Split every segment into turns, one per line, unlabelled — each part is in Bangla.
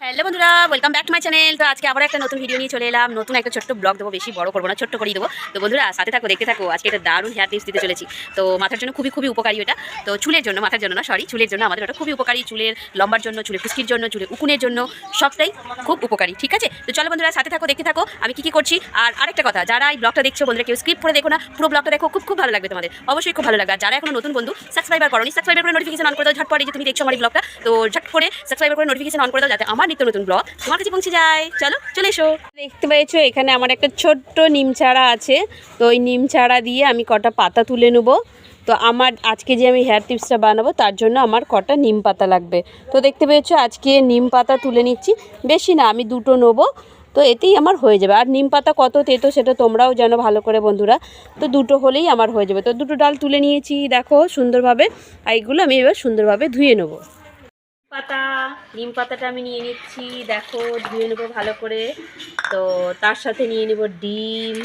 হ্যালো বন্ধুরা welcome back to my channel তো আজকে আবার একটা নতুন ভিডিও নিয়ে চলে এলাম। নতুন একটা ছোট্ট ব্লগ দেবো, বেশি বড় করব না, ছোট্ট করেই দেবো। তো বন্ধুরা, সাথে থাকো, দেখতে থাকো, আজকে একটা দারুণ হেয়ার টিপস দিতে চলেছি। তো মাথার জন্য খুবই খুবই উপকারী এটা। তো চুলের জন্য, মাথার জন্য না সরি চুলের জন্য আমাদের ওটা খুবই উপকারী। চুলের লম্বার জন্য, চুলের খুশকির জন্য, চুলের উকুনের জন্য, সবটাই খুব উপকারী, ঠিক আছে? তো চলো বন্ধুরা, সাথে থাকো, দেখতে থাকো, আমি কি কি করছি। আর আরেকটা কথা, যারা এই ব্লগটা দেখছ, বন্ধুরা, কেউ স্ক্রিপ্ট করে দেখো না, পুরো ব্লগটা দেখো, খুব খুব ভালো লাগবে তোমাদের। অবশ্যই খুব ভালো লাগবে। যারা এখন নতুন বন্ধু সাবস্ক্রাইবার করো নি সাবস্ক্রাইবার করে নোটিফিকেশন অন করে দাও, ঝটপট যে তুমি দেখছ আমার এই ব্লগটা তো ঝট করে সাবস্ক্রাইবার করে নোটিফিকেশন অন করে দাও, যাতে আমার নিত্য নতুন ব্লগ। তোমার কাছে পৌঁছে যায়। চলো, চলে এসো। দেখতে পেয়েছ, এখানে আমার একটা ছোট্ট নিম চারা আছে। তো ওই নিম চারা দিয়ে আমি কটা পাতা তুলে নেব। তো আমার আজকে যে আমি হেয়ার টিপসটা বানাবো, তার জন্য আমার কটা নিম পাতা লাগবে। তো দেখতে পেয়েছ, আজকে নিম পাতা তুলে নিচ্ছি। বেশি না, আমি দুটো নেব। তো এতেই আমার হয়ে যাবে। আর নিম পাতা কত তেতো, সেটা তোমরাও জানো ভালো করে, বন্ধুরা। তো দুটো হলেই আমার হয়ে যাবে। তো দুটো ডাল তুলে নিয়েছি, দেখো সুন্দরভাবে। আর এইগুলো আমি এবার সুন্দরভাবে ধুয়ে নেব। পাতা, নিম পাতাটা আমি নিয়ে নিচ্ছি। দেখো, ধুয়ে নেব ভালো করে। তো তার সাথে নিয়ে নেব ডিম।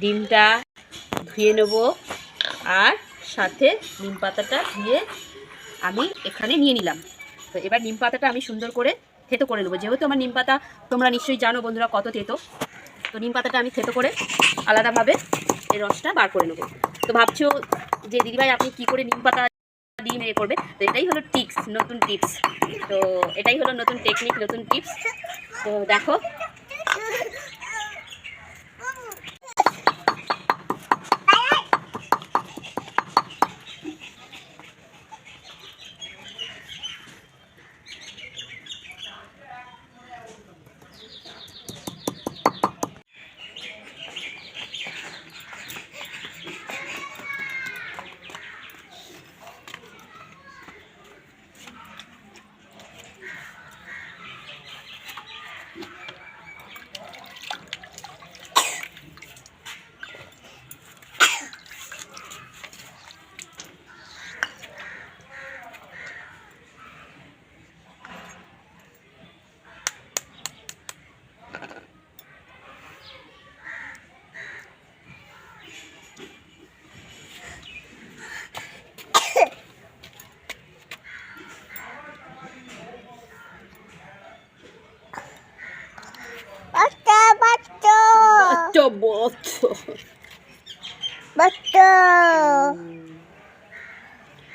ডিমটা ধুয়ে নেব। আর সাথে নিম পাতাটা ধুয়ে আমি এখানে নিয়ে নিলাম। তো এবার নিম পাতাটা আমি সুন্দর করে থেতো করে নেব। যেহেতু আমার নিম পাতা তোমরা নিশ্চয়ই জানো বন্ধুরা কত থেতো। তো নিম পাতাটা আমি থেতো করে আলাদাভাবে এই রসটা বার করে নেব। তো ভাবছ যে দিদিভাই, আপনি কি করে নিম পাতা ডিম এ করবে তো এটাই হলো টিপস নতুন টিপস তো এটাই হলো নতুন টেকনিক নতুন টিপস তো দেখো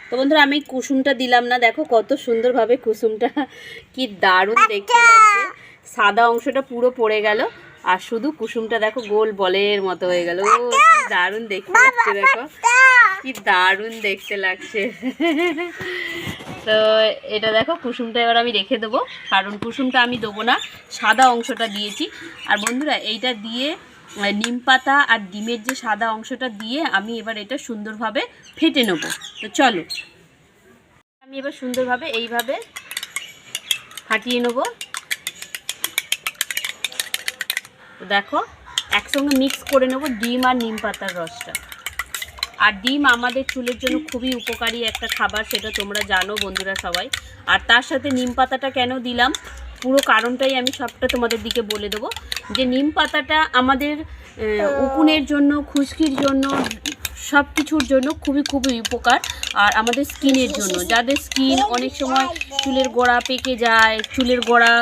তো বন্ধুরা আমি কুসুমটা দিলাম না। দেখো কত সুন্দরভাবে কুসুমটা কি দারুণ দেখতে লাগছে। সাদা অংশটা পুরো পড়ে গেল। আর শুধু কুসুমটা দেখো গোল বলের মতো হয়ে গেল। ও কি দারুণ দেখতে লাগছে দেখো। কি দারুণ দেখতে লাগছে। তো এটা দেখো কুসুমটা এবার আমি রেখে দেবো। কারণ কুসুমটা আমি দেবো না। সাদা অংশটা দিয়েছি। আর বন্ধুরা এইটা দিয়ে নিম পাতা আর ডিমের যে সাদা অংশটা দিয়ে আমি এবার এটা সুন্দরভাবে ফেটে নেব। তো চলো, আমি এবার সুন্দরভাবে এইভাবে ফাটিয়ে নেব। দেখো, একসঙ্গে মিক্স করে নেব ডিম আর নিম পাতার রসটা। আর ডিম আমাদের চুলের জন্য খুবই উপকারী একটা খাবার, সেটা তোমরা জানো বন্ধুরা সবাই। আর তার সাথে নিম পাতাটা কেন দিলাম? পুরো কারণটাই আমি সবটা তোমাদের দিকে বলে দেবো। যে নিম পাতাটা আমাদের উকুনের জন্য, খুশকির জন্য সব কিছুর জন্য খুবই খুবই উপকার। আর আমাদের স্কিনের জন্য। যাদের স্কিন অনেক সময় চুলের গোড়া পেকে যায়, চুলের গোড়া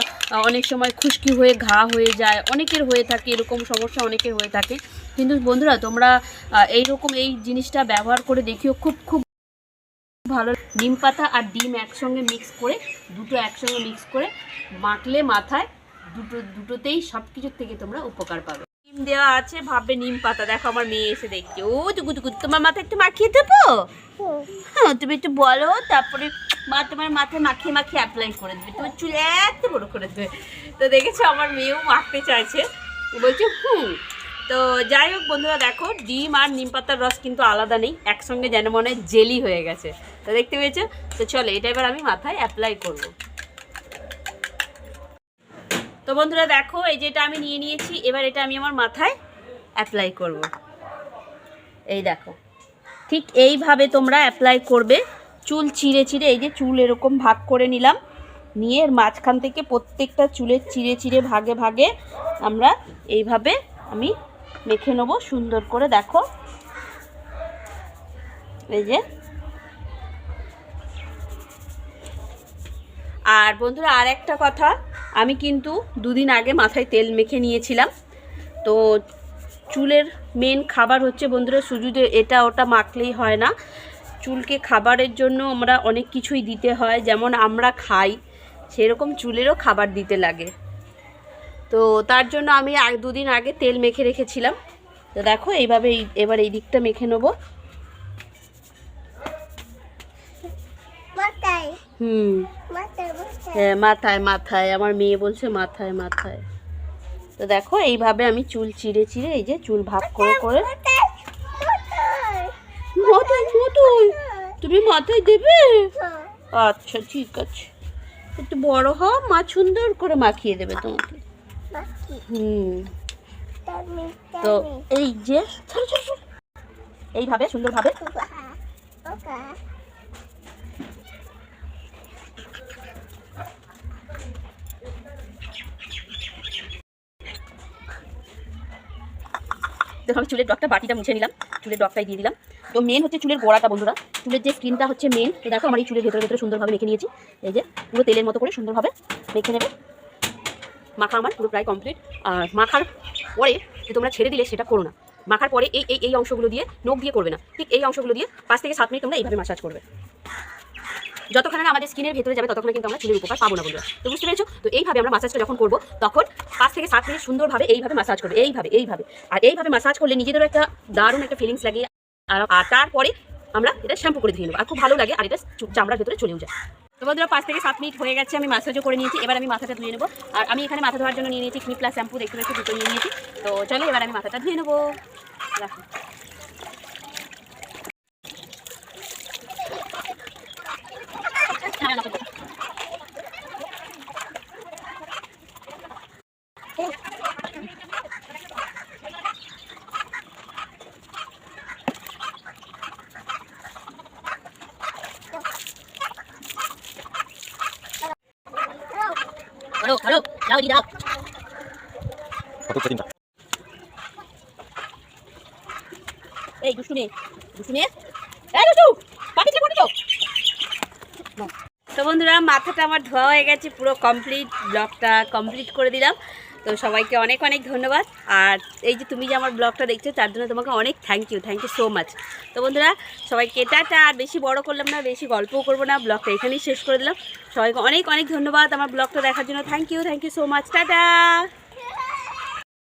অনেক সময় খুশকি হয়ে ঘা হয়ে যায়, অনেকের হয়ে থাকে, এরকম সমস্যা অনেকের হয়ে থাকে। কিন্তু বন্ধুরা, তোমরা এইরকম এই জিনিসটা ব্যবহার করে দেখিও খুব খুব নিম পাতা আর ডিম একসঙ্গে মিক্স করে, দুটো একসঙ্গে মিক্স করে মাখলে মাথায় দুটো, দুটোতেই সব কিছুর থেকে তোমরা উপকার পাবে। ডিম দেওয়া আছে, ভাববে নিম পাতা। দেখো আমার মেয়ে এসে দেখছে। ও টুকু তোমার মাথায় একটু মাখিয়ে দেবো? হ্যাঁ তুমি একটু বলো, তারপরে মা তোমার মাথায় মাখিয়ে মাখিয়ে অ্যাপ্লাই করে দেবে। তোমার চুল এত বড় করে দেবে। তো দেখেছ আমার মেয়েও মাখতে চাইছে। বলছে, হুম তো যাই হোক বন্ধুরা, দেখো ডিম আর নিম পাতার রস কিন্তু আলাদা নেই, একসঙ্গে যেন মনে জেলি হয়ে গেছে। তো দেখতে পেয়েছ? তো চলো, এটা এবার আমি মাথায় অ্যাপ্লাই করব। তো বন্ধুরা, দেখো, এই যেটা আমি নিয়ে নিয়েছি, এবার এটা আমি আমার মাথায় অ্যাপ্লাই করব। এই দেখো, ঠিক এইভাবে তোমরা অ্যাপ্লাই করবে। চুল চিড়ে চিড়ে এই যে চুল এরকম ভাগ করে নিলাম, নিয়ে এর মাঝখান থেকে প্রত্যেকটা চুলের চিড়ে চিড়ে ভাগে ভাগে আমরা এইভাবে আমি মেখে নেব, সুন্দর করে দেখো। এই যে। আর বন্ধুরা আর একটা কথা, আমি কিন্তু দুদিন আগে মাথায় তেল মেখে নিয়েছিলাম। তো চুলের মেন খাবার হচ্ছে বন্ধুরা শুধু এটা ওটা মাখলেই হয় না। চুলকে খাবারের জন্য আমরা অনেক কিছুই দিতে হয়, যেমন আমরা খাই, সেরকম চুলেরও খাবার দিতে লাগে। তো তার জন্য আমি দুদিন আগে তেল মেখে রেখেছিলাম। তো দেখো এইভাবে এই- এবার এই দিকটা মেখে নেব।
মাথায়।
হুম।
মাথায় মাথায়।
হ্যাঁ মাথায় মাথায়। আমার মেয়ে বলছে মাথায় মাথায়। তো দেখো এইভাবে আমি চুল চিড়ে চিড়ে এই যে চুল ভাগ করে করে
মাথায় মাথায়।
তুমি মাথায় দেবে? আচ্ছা ঠিক আছে। একটু বড় হও মা সুন্দর করে মাখিয়ে দেবে তোমাকে। তো এই যে। এইভাবে, সুন্দরভাবে। দেখো, আমি চুলের ডগটা বাটিটা মুছে নিলাম, চুলের ডগটাই দিয়ে দিলাম। তো মেন হচ্ছে চুলের গোড়াটা, বন্ধুরা। চুলের যে স্ক্রিনটা হচ্ছে মেন দেখো, আমার এই চুলের ভেতরে ভেতরে সুন্দরভাবে মেখে নিয়েছি। এই যে, পুরো তেলের মতো করে সুন্দরভাবে মেখে নেবে। মাখা আমার পুরো প্রায় কমপ্লিট আর মাখার পরে যে তোমরা ছেড়ে দিলে সেটা করো না। মাখার পরে এই এই এই অংশগুলো দিয়ে নখ দিয়ে করবে না। ঠিক এই অংশগুলো দিয়ে পাঁচ থেকে সাত মিনিট তোমরা এইভাবে মাসাজ করবে। যতক্ষণ আমাদের স্কিনের ভেতরে যাবে, ততক্ষণ কিন্তু আমরা চুলের উপকার পাবো না বন্ধুরা। তো বুঝতে পেরেছ? তো এইভাবে আমরা মাসাজটা যখন করব, তখন পাঁচ থেকে সাত মিনিট সুন্দরভাবে এইভাবে মাসাজ করবে। এইভাবে এইভাবে। আর এইভাবে মাসাজ করলে নিজেদেরও একটা দারুণ একটা ফিলিংস লাগে। আর তারপরে আমরা এটা শ্যাম্পু করে ধুয়ে নেব। আর খুব ভালো লাগে, আর এটা চামড়ার ভেতরে চলেও যায়। তো বন্ধুরা পাঁচ থেকে সাত মিনিট হয়ে গেছে, আমি মাসাজও করে নিয়েছি। এবার আমি মাথাটা ধুয়ে নেব। আর আমি এখানে মাথা ধোয়ার জন্য নিয়ে নিয়েছি ক্লিপ প্লাস শ্যাম্পু দেখতে পাচ্ছি দুটো নিয়ে নিয়েছি। তো চলো, এবার আমি মাথাটা ধুয়ে নেব। রাখো হ্যাঁ, রাখো। যাও এই দুষ্টু মেয়ে দুষ্টু মেয়ে। এই দুষ্টু পাখিতে কোটে যাও তো বন্ধুরা মাথাটা আমার ধোয়া হয়ে গেছে পুরো কমপ্লিট ব্লগটা কমপ্লিট করে দিলাম। তো সবাইকে অনেক অনেক ধন্যবাদ। আর এই যে তুমি যে আমার ব্লগটা দেখছ, তার জন্য তোমাকে অনেক thank you thank you so much তো বন্ধুরা, সবাইকে টাটা, আর বেশি বড় করলাম না, বেশি গল্পও করব না, ব্লগটা এখানেই শেষ করে দিলাম। সবাইকে অনেক অনেক ধন্যবাদ আমার ব্লগটা দেখার জন্য। Thank you thank you so much tata!